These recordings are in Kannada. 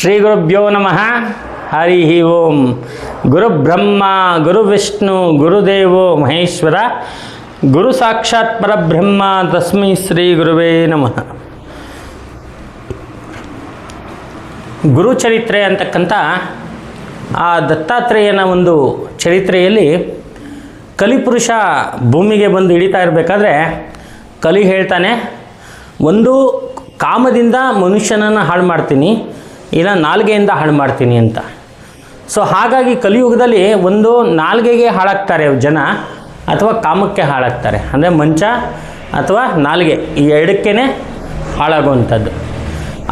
ಶ್ರೀ ಗುರುಭ್ಯೋ ನಮಃ. ಹರಿ ಓಂ. ಗುರು ಬ್ರಹ್ಮ, ಗುರು ವಿಷ್ಣು ಗುರುದೇವೋ ಮಹೇಶ್ವರ, ಗುರು ಸಾಕ್ಷಾತ್ ಪರಬ್ರಹ್ಮ, ತಸ್ಮೈ ಶ್ರೀ ಗುರುವೇ ನಮಃ. ಗುರುಚರಿತ್ರೆ ಅಂತಕ್ಕಂಥ ಆ ದತ್ತಾತ್ರೇಯನ ಒಂದು ಚರಿತ್ರೆಯಲ್ಲಿ ಕಲಿಪುರುಷ ಭೂಮಿಗೆ ಬಂದು ಹಿಡಿತಾ ಇರಬೇಕಾದ್ರೆ ಕಲಿ ಹೇಳ್ತಾನೆ, ಒಂದು ಕಾಮದಿಂದ ಮನುಷ್ಯನನ್ನು ಹಾಳು ಮಾಡ್ತೀನಿ ಇಲ್ಲ, ನಾಲ್ಗೆಯಿಂದ ಹಾಳು ಮಾಡ್ತೀನಿ ಅಂತ. ಸೊ ಹಾಗಾಗಿ ಕಲಿಯುಗದಲ್ಲಿ ಒಂದು ನಾಲ್ಗೆಗೆ ಹಾಳಾಗ್ತಾರೆ ಜನ ಅಥವಾ ಕಾಮಕ್ಕೆ ಹಾಳಾಗ್ತಾರೆ. ಅಂದರೆ ಮಂಚ ಅಥವಾ ನಾಲ್ಗೆ, ಈ ಎರಡಕ್ಕೇ ಹಾಳಾಗುವಂಥದ್ದು.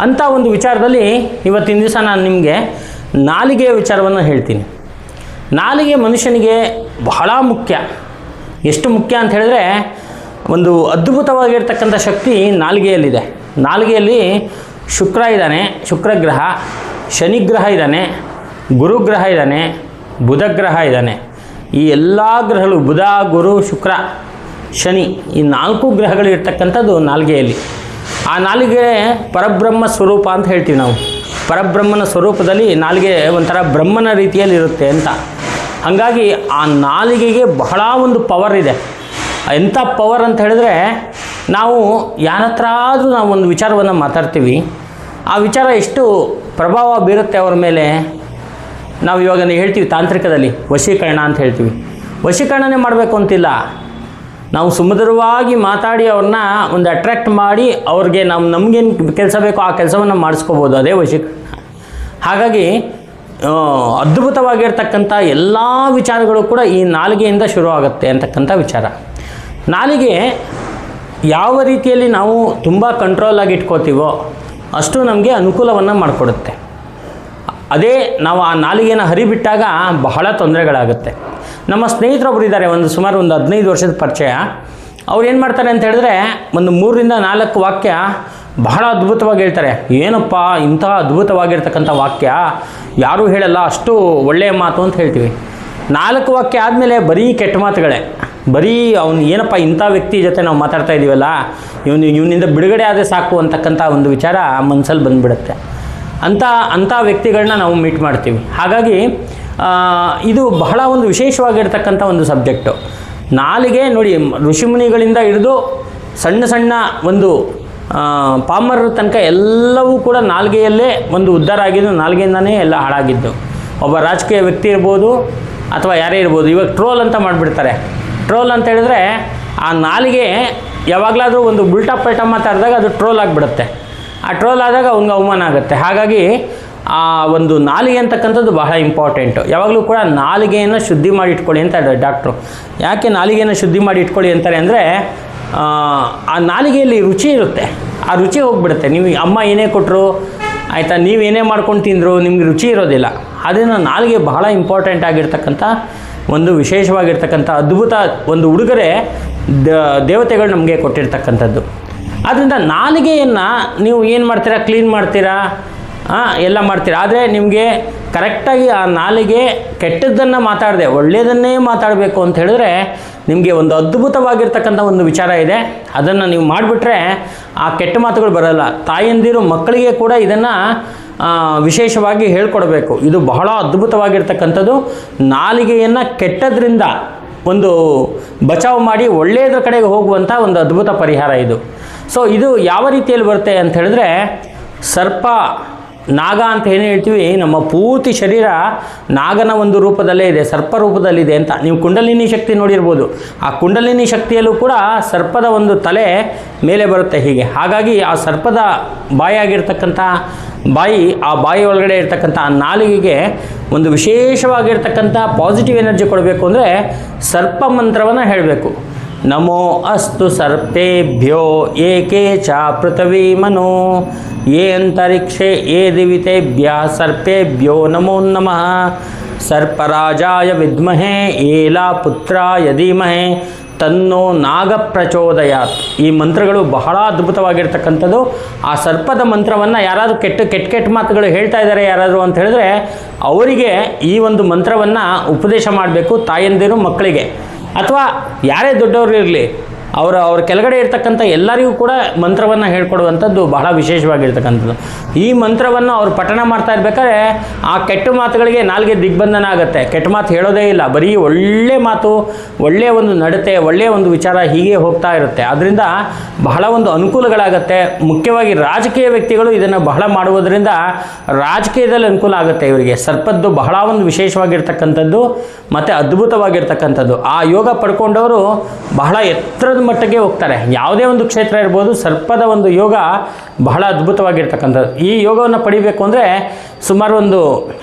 ಅಂಥ ಒಂದು ವಿಚಾರದಲ್ಲಿ ಇವತ್ತಿನ ದಿವಸ ನಾನು ನಿಮಗೆ ನಾಲಿಗೆಯ ವಿಚಾರವನ್ನು ಹೇಳ್ತೀನಿ. ನಾಲಿಗೆ ಮನುಷ್ಯನಿಗೆ ಬಹಳ ಮುಖ್ಯ. ಎಷ್ಟು ಮುಖ್ಯ ಅಂತ ಹೇಳಿದ್ರೆ, ಒಂದು ಅದ್ಭುತವಾಗಿರ್ತಕ್ಕಂಥ ಶಕ್ತಿ ನಾಲಿಗೆಯಲ್ಲಿದೆ. ನಾಲಿಗೆಯಲ್ಲಿ ಶುಕ್ರ ಇದ್ದಾನೆ ಶುಕ್ರಗ್ರಹ ಶನಿಗ್ರಹ ಇದ್ದಾನೆ ಗುರುಗ್ರಹ ಇದ್ದಾನೆ ಬುಧಗ್ರಹ ಇದ್ದಾನೆ. ಈ ಎಲ್ಲ ಗ್ರಹಗಳು, ಬುಧ, ಗುರು, ಶುಕ್ರ, ಶನಿ, ಈ ನಾಲ್ಕು ಗ್ರಹಗಳು ಇರ್ತಕ್ಕಂಥದ್ದು ನಾಲ್ಗೆಯಲ್ಲಿ. ಆ ನಾಲಿಗೆ ಪರಬ್ರಹ್ಮ ಸ್ವರೂಪ ಅಂತ ಹೇಳ್ತೀವಿ ನಾವು. ಪರಬ್ರಹ್ಮನ ಸ್ವರೂಪದಲ್ಲಿ ನಾಲಿಗೆ ಒಂಥರ ಬ್ರಹ್ಮನ ರೀತಿಯಲ್ಲಿ ಇರುತ್ತೆ ಅಂತ. ಹಾಗಾಗಿ ಆ ನಾಲಿಗೆಗೆ ಬಹಳ ಒಂದು ಪವರ್ ಇದೆ. ಎಂಥ ಪವರ್ ಅಂತ ಹೇಳಿದ್ರೆ ನಾವು ಯಾರ ಹತ್ರ ಆದರೂ ನಾವು ಒಂದು ವಿಚಾರವನ್ನು ಮಾತಾಡ್ತೀವಿ. ಆ ವಿಚಾರ ಎಷ್ಟು ಪ್ರಭಾವ ಬೀರುತ್ತೆ ಅವರ ಮೇಲೆ? ನಾವು ಇವಾಗ ಹೇಳ್ತೀವಿ ತಾಂತ್ರಿಕದಲ್ಲಿ, ವಶೀಕರಣ ಅಂತ ಹೇಳ್ತೀವಿ. ವಶೀಕರಣನೇ ಮಾಡಬೇಕು ಅಂತಿಲ್ಲ. ನಾವು ಸುಮಧುರವಾಗಿ ಮಾತಾಡಿ ಅವ್ರನ್ನ ಒಂದು ಅಟ್ರ್ಯಾಕ್ಟ್ ಮಾಡಿ ಅವ್ರಿಗೆ ನಾವು ನಮಗೇನು ಕೆಲಸ ಬೇಕೋ ಆ ಕೆಲಸವನ್ನು ಮಾಡಿಸ್ಕೋಬೋದು, ಅದೇ ವಶೀಕರಣ. ಹಾಗಾಗಿ ಅದ್ಭುತವಾಗಿರ್ತಕ್ಕಂಥ ಎಲ್ಲ ವಿಚಾರಗಳು ಕೂಡ ಈ ನಾಲಿಗೆಯಿಂದ ಶುರುವಾಗುತ್ತೆ ಅಂತಕ್ಕಂಥ ವಿಚಾರ. ನಾಲಿಗೆ ಯಾವ ರೀತಿಯಲ್ಲಿ ನಾವು ತುಂಬ ಕಂಟ್ರೋಲಾಗಿ ಇಟ್ಕೋತೀವೋ ಅಷ್ಟು ನಮಗೆ ಅನುಕೂಲವನ್ನು ಮಾಡಿಕೊಡುತ್ತೆ. ಅದೇ ನಾವು ಆ ನಾಲಿಗೆನ ಹರಿಬಿಟ್ಟಾಗ ಬಹಳ ತೊಂದರೆಗಳಾಗುತ್ತೆ. ನಮ್ಮ ಸ್ನೇಹಿತರೊಬ್ಬರು ಇದ್ದಾರೆ, ಒಂದು ಸುಮಾರು ಒಂದು ಹದಿನೈದು ವರ್ಷದ ಪರಿಚಯ. ಅವ್ರು ಏನು ಮಾಡ್ತಾರೆ ಅಂತ ಹೇಳಿದ್ರೆ ಒಂದು ಮೂರರಿಂದ ನಾಲ್ಕು ವಾಕ್ಯ ಬಹಳ ಅದ್ಭುತವಾಗಿ ಹೇಳ್ತಾರೆ. ಏನಪ್ಪ ಇಂಥ ಅದ್ಭುತವಾಗಿರ್ತಕ್ಕಂಥ ವಾಕ್ಯ? ಯಾರೂ ಹೇಳಲ್ಲ, ಅಷ್ಟು ಒಳ್ಳೆಯ ಮಾತು ಅಂತ ಹೇಳ್ತೀವಿ. ನಾಲ್ಕು ವಾಕ್ಯ ಆದಮೇಲೆ ಬರೀ ಕೆಟ್ಟ ಮಾತುಗಳೇ. ಬರೀ ಅವನು ಏನಪ್ಪ ಇಂಥ ವ್ಯಕ್ತಿ ಜೊತೆ ನಾವು ಮಾತಾಡ್ತಾ ಇದ್ದೀವಲ್ಲ ಇವನು ಇವನಿಂದ ಬಿಡುಗಡೆ ಆದರೆ ಸಾಕು ಅಂತಕ್ಕಂಥ ಒಂದು ವಿಚಾರ ಮನಸ್ಸಲ್ಲಿ ಬಂದುಬಿಡುತ್ತೆ. ಅಂಥ ಅಂಥ ವ್ಯಕ್ತಿಗಳನ್ನ ನಾವು ಮೀಟ್ ಮಾಡ್ತೀವಿ. ಹಾಗಾಗಿ ಇದು ಬಹಳ ಒಂದು ವಿಶೇಷವಾಗಿರ್ತಕ್ಕಂಥ ಒಂದು ಸಬ್ಜೆಕ್ಟು. ನಾಲಿಗೆ ನೋಡಿ, ಋಷಿಮುನಿಗಳಿಂದ ಹಿಡಿದು ಸಣ್ಣ ಸಣ್ಣ ಒಂದು ಪಾಮರ್ ತನಕ ಎಲ್ಲವೂ ಕೂಡ ನಾಲ್ಗೆಯಲ್ಲೇ ಒಂದು ಉದ್ಧಾರ ಆಗಿದ್ದು, ನಾಲ್ಗೆಯಿಂದನೇ ಎಲ್ಲ ಹಾಳಾಗಿದ್ದು. ಒಬ್ಬ ರಾಜಕೀಯ ವ್ಯಕ್ತಿ ಇರ್ಬೋದು, ಅಥವಾ ಯಾರೇ ಇರ್ಬೋದು, ಇವಾಗ ಟ್ರೋಲ್ ಅಂತ ಮಾಡಿಬಿಡ್ತಾರೆ. ಟ್ರೋಲ್ ಅಂತ ಹೇಳಿದ್ರೆ ಆ ನಾಲಿಗೆ ಯಾವಾಗಲಾದರೂ ಒಂದು ಉಲ್ಟಾ ಪಲ್ಟಾ ಮಾತಾಡಿದಾಗ ಅದು ಟ್ರೋಲ್ ಆಗಿಬಿಡುತ್ತೆ. ಆ ಟ್ರೋಲ್ ಆದಾಗ ಅವ್ನಿಗೆ ಅವಮಾನ ಆಗುತ್ತೆ. ಹಾಗಾಗಿ ಆ ಒಂದು ನಾಲಿಗೆ ಅಂತಕ್ಕಂಥದ್ದು ಬಹಳ ಇಂಪಾರ್ಟೆಂಟು ಯಾವಾಗಲೂ ಕೂಡ ನಾಲಿಗೆಯನ್ನು ಶುದ್ಧಿ ಮಾಡಿ ಇಟ್ಕೊಳ್ಳಿ ಅಂತ ಡಾಕ್ಟ್ರು ಯಾಕೆ ನಾಲಿಗೆಯನ್ನು ಶುದ್ಧಿ ಮಾಡಿ ಇಟ್ಕೊಳ್ಳಿ ಅಂತಾರೆ ಅಂದರೆ, ಆ ನಾಲಿಗೆಯಲ್ಲಿ ರುಚಿ ಇರುತ್ತೆ. ಆ ರುಚಿ ಹೋಗ್ಬಿಡುತ್ತೆ. ನೀವು ಅಮ್ಮ ಏನೇ ಕೊಟ್ಟರು ಆಯಿತಾ ನೀವೇನೇ ಮಾಡ್ಕೊಂಡು ತಿಂದರು, ನಿಮ್ಗೆ ರುಚಿ ಇರೋದಿಲ್ಲ. ಅದನ್ನು ನಾಲಿಗೆ ಬಹಳ ಇಂಪಾರ್ಟೆಂಟ್ ಆಗಿರ್ತಕ್ಕಂಥ ಒಂದು ವಿಶೇಷವಾಗಿರ್ತಕ್ಕಂಥ ಅದ್ಭುತ ಒಂದು ಉಡುಗೊರೆ ದೇವತೆಗಳು ನಮಗೆ ಕೊಟ್ಟಿರ್ತಕ್ಕಂಥದ್ದು. ಆದ್ದರಿಂದ ನಾಲಿಗೆಯನ್ನು ನೀವು ಏನು ಮಾಡ್ತೀರಾ? ಕ್ಲೀನ್ ಮಾಡ್ತೀರಾ? ಎಲ್ಲ ಮಾಡ್ತೀರಾ? ಆದರೆ ನಿಮಗೆ ಕರೆಕ್ಟಾಗಿ ಆ ನಾಲಿಗೆ ಕೆಟ್ಟದ್ದನ್ನು ಮಾತಾಡದೆ ಒಳ್ಳೆಯದನ್ನೇ ಮಾತಾಡಬೇಕು ಅಂತ ಹೇಳಿದ್ರೆ ನಿಮಗೆ ಒಂದು ಅದ್ಭುತವಾಗಿರ್ತಕ್ಕಂಥ ಒಂದು ವಿಚಾರ ಇದೆ. ಅದನ್ನು ನೀವು ಮಾಡಿಬಿಟ್ರೆ ಆ ಕೆಟ್ಟ ಮಾತುಗಳು ಬರಲ್ಲ. ತಾಯಂದಿರು ಮಕ್ಕಳಿಗೆ ಕೂಡ ಇದನ್ನು ವಿಶೇಷವಾಗಿ ಹೇಳ್ಕೊಡಬೇಕು. ಇದು ಬಹಳ ಅದ್ಭುತವಾಗಿರ್ತಕ್ಕಂಥದ್ದು. ನಾಲಿಗೆಯನ್ನು ಕೆಟ್ಟದ್ರಿಂದ ಒಂದು ಬಚಾವ್ ಮಾಡಿ ಒಳ್ಳೆಯದ್ರ ಕಡೆಗೆ ಹೋಗುವಂಥ ಒಂದು ಅದ್ಭುತ ಪರಿಹಾರ ಇದು. ಸೊ ಇದು ಯಾವ ರೀತಿಯಲ್ಲಿ ಬರುತ್ತೆ ಅಂತ ಹೇಳಿದ್ರೆ, ಸರ್ಪ ನಾಗ ಅಂತ ಏನು ಹೇಳ್ತೀವಿ? ನಮ್ಮ ಪೂರ್ತಿ ಶರೀರ ನಾಗನ ಒಂದು ರೂಪದಲ್ಲೇ ಇದೆ, ಸರ್ಪ ರೂಪದಲ್ಲಿದೆ ಅಂತ. ನೀವು ಕುಂಡಲಿನಿ ಶಕ್ತಿ ನೋಡಿರ್ಬೋದು. ಆ ಕುಂಡಲಿನಿ ಶಕ್ತಿಯಲ್ಲೂ ಕೂಡ ಸರ್ಪದ ಒಂದು ತಲೆ ಮೇಲೆ ಬರುತ್ತೆ ಹೀಗೆ. ಹಾಗಾಗಿ ಆ ಸರ್ಪದ ಬಾಯಿಯಾಗಿರ್ತಕ್ಕಂಥ ಬಾಯಿ, ಆ ಬಾಯಿ ಒಳಗಡೆ ಇರ್ತಕ್ಕಂಥ ಆ ನಾಲಿಗೆಗೆ ಒಂದು ವಿಶೇಷವಾಗಿರ್ತಕ್ಕಂಥ ಪಾಸಿಟಿವ್ ಎನರ್ಜಿ ಕೊಡಬೇಕು ಅಂದರೆ ಸರ್ಪ ಮಂತ್ರವನ್ನು ಹೇಳಬೇಕು. ನಮೋ ಅಸ್ತು ಸರ್ಪೇಭ್ಯೋ ಏಕೆ ಚಾ ಪೃಥ್ವೀ ಮನೋ ಯೇ ಅಂತರಿಕ್ಷೆ ಯೇ ದಿವಿತೆಭ್ಯ ಸರ್ಪೇಭ್ಯೋ ನಮೋ ನಮಃ ಸರ್ಪರಾಜಾಯ ವಿದ್ಮಹೆ ಏಲಾ ಪುತ್ರಾಯ ಧೀಮಹೆ ತನ್ನೋ ನಾಗ ಪ್ರಚೋದಯಾತ್ ಈ ಮಂತ್ರಗಳು ಬಹಳ ಅದ್ಭುತವಾಗಿರ್ತಕ್ಕಂಥದ್ದು. ಆ ಸರ್ಪದ ಮಂತ್ರವನ್ನು ಯಾರಾದರೂ ಕೆಟ್ಟ ಕೆಟ್ಟ ಕೆಟ್ಟ ಮಾತುಗಳು ಹೇಳ್ತಾ ಇದ್ದಾರೆ ಯಾರಾದರೂ ಅಂತ ಹೇಳಿದ್ರೆ, ಅವರಿಗೆ ಈ ಒಂದು ಮಂತ್ರವನ್ನು ಉಪದೇಶ ಮಾಡಬೇಕು ತಾಯಂದಿರು ಮಕ್ಕಳಿಗೆ. ಅಥವಾ ಯಾರೇ ದೊಡ್ಡವರು ಇರಲಿ ಅವರ, ಅವ್ರ ಕೆಳಗಡೆ ಇರ್ತಕ್ಕಂಥ ಎಲ್ಲರಿಗೂ ಕೂಡ ಮಂತ್ರವನ್ನು ಹೇಳ್ಕೊಡುವಂಥದ್ದು ಬಹಳ ವಿಶೇಷವಾಗಿರ್ತಕ್ಕಂಥದ್ದು. ಈ ಮಂತ್ರವನ್ನು ಅವ್ರು ಪಠಣ ಮಾಡ್ತಾ ಇರ್ಬೇಕಾದ್ರೆ ಆ ಕೆಟ್ಟ ಮಾತುಗಳಿಗೆ ನಾಲ್ಗೆ ದಿಗ್ಬಂಧನ ಆಗುತ್ತೆ. ಕೆಟ್ಟ ಮಾತು ಹೇಳೋದೇ ಇಲ್ಲ. ಬರೀ ಒಳ್ಳೆ ಮಾತು ಒಳ್ಳೆಯ ಒಂದು ನಡತೆ ಒಳ್ಳೆಯ ಒಂದು ವಿಚಾರ ಹೀಗೆ ಹೋಗ್ತಾ ಇರುತ್ತೆ. ಅದರಿಂದ ಬಹಳ ಒಂದು ಅನುಕೂಲಗಳಾಗತ್ತೆ. ಮುಖ್ಯವಾಗಿ ರಾಜಕೀಯ ವ್ಯಕ್ತಿಗಳು ಇದನ್ನು ಬಹಳ ಮಾಡುವುದರಿಂದ ರಾಜಕೀಯದಲ್ಲಿ ಅನುಕೂಲ ಆಗುತ್ತೆ ಇವರಿಗೆ. ಸರ್ಪದ್ದು ಬಹಳ ಒಂದು ವಿಶೇಷವಾಗಿರ್ತಕ್ಕಂಥದ್ದು, ಮತ್ತು ಅದ್ಭುತವಾಗಿರ್ತಕ್ಕಂಥದ್ದು. ಆ ಯೋಗ ಪಡ್ಕೊಂಡವರು ಬಹಳ ಎತ್ತರದ ಮಟ್ಟಿಗೆ ಹೋಗ್ತಾರೆ. ಯಾವುದೇ ಒಂದು ಕ್ಷೇತ್ರ ಇರ್ಬೋದು, ಸರ್ಪದ ಒಂದು ಯೋಗ ಬಹಳ ಅದ್ಭುತವಾಗಿರ್ತಕ್ಕಂಥದ್ದು. ಈ ಯೋಗವನ್ನು ಪಡಿಬೇಕು ಅಂದರೆ ಸುಮಾರು ಒಂದು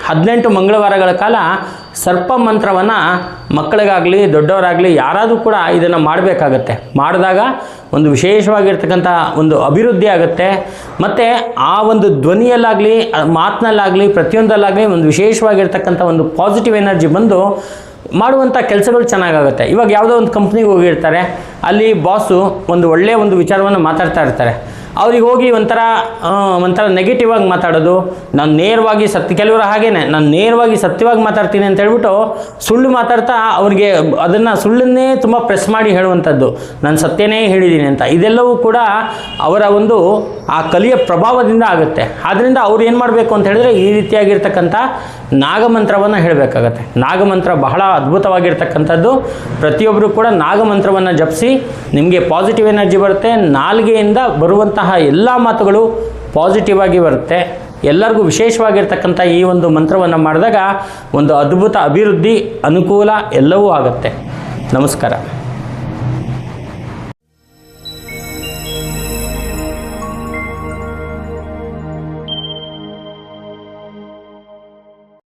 ಹದಿನೆಂಟು ಮಂಗಳವಾರಗಳ ಕಾಲ ಸರ್ಪ ಮಂತ್ರವನ್ನು ಮಕ್ಕಳಿಗಾಗಲಿ, ದೊಡ್ಡವರಾಗಲಿ ಯಾರಾದರೂ ಕೂಡ ಇದನ್ನು ಮಾಡಬೇಕಾಗತ್ತೆ. ಮಾಡಿದಾಗ ಒಂದು ವಿಶೇಷವಾಗಿರ್ತಕ್ಕಂಥ ಒಂದು ಅಭಿವೃದ್ಧಿ ಆಗುತ್ತೆ. ಮತ್ತು ಆ ಒಂದು ಧ್ವನಿಯಲ್ಲಾಗಲಿ ಮಾತಿನಲ್ಲಾಗಲಿ, ಪ್ರತಿಯೊಂದಲ್ಲಾಗಲಿ ಒಂದು ವಿಶೇಷವಾಗಿರ್ತಕ್ಕಂಥ ಒಂದು ಪಾಸಿಟಿವ್ ಎನರ್ಜಿ ಬಂದು ಮಾಡುವಂಥ ಕೆಲಸಗಳು ಚೆನ್ನಾಗಾಗುತ್ತೆ. ಇವಾಗ ಯಾವುದೋ ಒಂದು ಕಂಪ್ನಿಗೆ ಹೋಗಿರ್ತಾರೆ, ಅಲ್ಲಿ ಬಾಸು ಒಂದು ಒಳ್ಳೆಯ ಒಂದು ವಿಚಾರವನ್ನು ಮಾತಾಡ್ತಾ ಇರ್ತಾರೆ. ಅವ್ರಿಗೆ ಹೋಗಿ ಒಂಥರ ಒಂಥರ ನೆಗೆಟಿವ್ ಆಗಿ ಮಾತಾಡೋದು, ನಾನು ನೇರವಾಗಿ ಸತ್ಯ, ಕೆಲವರು ಹಾಗೇನೆ, ನಾನು ನೇರವಾಗಿ ಸತ್ಯವಾಗಿ ಮಾತಾಡ್ತೀನಿ ಅಂತ ಹೇಳ್ಬಿಟ್ಟು ಸುಳ್ಳು ಮಾತಾಡ್ತಾ ಅವ್ರಿಗೆ ಅದನ್ನು ಸುಳ್ಳನ್ನೇ ತುಂಬ ಪ್ರೆಸ್ ಮಾಡಿ ಹೇಳುವಂಥದ್ದು. ನಾನು ಸತ್ಯನೇ ಹೇಳಿದ್ದೀನಿ ಅಂತ. ಇದೆಲ್ಲವೂ ಕೂಡ ಅವರ ಒಂದು ಆ ಕಲಿಯ ಪ್ರಭಾವದಿಂದ ಆಗುತ್ತೆ. ಆದ್ದರಿಂದ ಅವ್ರು ಏನು ಮಾಡಬೇಕು ಅಂತ ಹೇಳಿದ್ರೆ ಈ ರೀತಿಯಾಗಿರ್ತಕ್ಕಂಥ ನಾಗಮಂತ್ರವನ್ನು ಹೇಳಬೇಕಾಗತ್ತೆ. ನಾಗಮಂತ್ರ ಬಹಳ ಅದ್ಭುತವಾಗಿರ್ತಕ್ಕಂಥದ್ದು. ಪ್ರತಿಯೊಬ್ಬರು ಕೂಡ ನಾಗಮಂತ್ರವನ್ನು ಜಪಿಸಿ, ನಿಮಗೆ ಪಾಸಿಟಿವ್ ಎನರ್ಜಿ ಬರುತ್ತೆ, ನಾಲ್ಗೆಯಿಂದ ಬರುವಂತಹ ಎಲ್ಲ ಮಾತುಗಳು ಪಾಸಿಟಿವ್ ಆಗಿ ಬರುತ್ತೆ. ಎಲ್ಲರಿಗೂ ವಿಶೇಷವಾಗಿರ್ತಕ್ಕಂಥ ಈ ಒಂದು ಮಂತ್ರವನ್ನು ಮಾಡಿದಾಗ ಒಂದು ಅದ್ಭುತ ಅಭಿವೃದ್ಧಿ, ಅನುಕೂಲ ಎಲ್ಲವೂ ಆಗುತ್ತೆ. ನಮಸ್ಕಾರ.